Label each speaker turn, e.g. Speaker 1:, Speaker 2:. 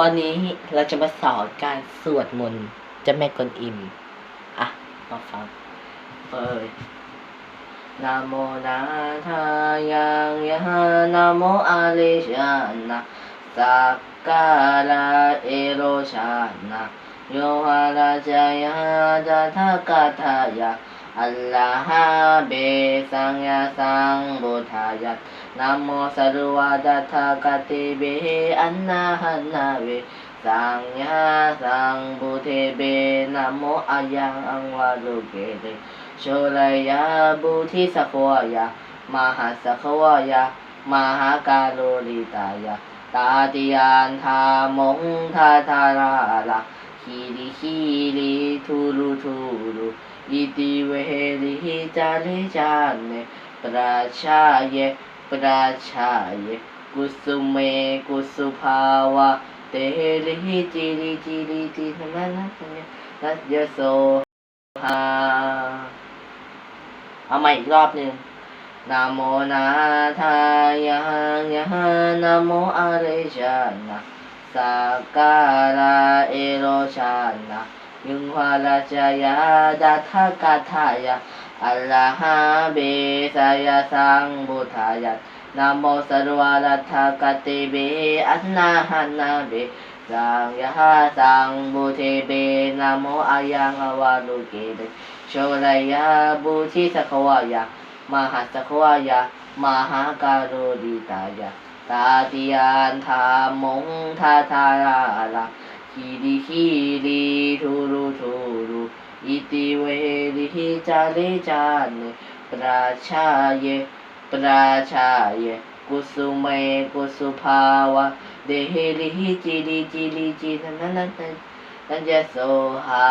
Speaker 1: วันนี้เราจะมาสอนการสวดมนต์เจะแม่กวนอิม อะ มาฟัง เปิดนะโมนาทายังยะนะโมอาเลชานะสักการะเอโรชานะโยหะราชยาดัทกาทายะ อัลลาฮะเบสังยาสังบุทายะนะโมสรวะดัทกติเบอันนาหันนาเวสังยาสังบุเทเบนะโมอายังอังวาลุเกเตโชรยาบุทิสักวายามหาสักวายามหาการุริตายาตาติยานทามงทาทาราลา ฮิริฮิริทูรุทูรุอิติเวริหิจาริจาเนปราชาเยปราชายกุสุเมกุสุภาวะเตลิจิริจิริจินันนันนัสยโสหาเอาใหม่อีกรอบหนึ่งนะโมนาทายังยะนะโมอะเรชานะ กการะเอโรชานะยุงวาราชยาดัทกาทายะอัลลาฮะเบสายาสังบุทายะนะโมสรวะรัตกติเบอันนาหันนาเบสังยะสังบุเทเบนะโมอายังอวาลุเกเดโชรยาบุทิสขวายะ มหาสขวายะมหาการุดิตายะตาติยานทามงทาทาราลาฮิริฮิริทูรุทูรุอิติเวริหิจาริจานิปราชาเยปราชาเยกุสุเมกุสุภาวะเดหิริหิจิริจิริจินันนันนันนันยโสหา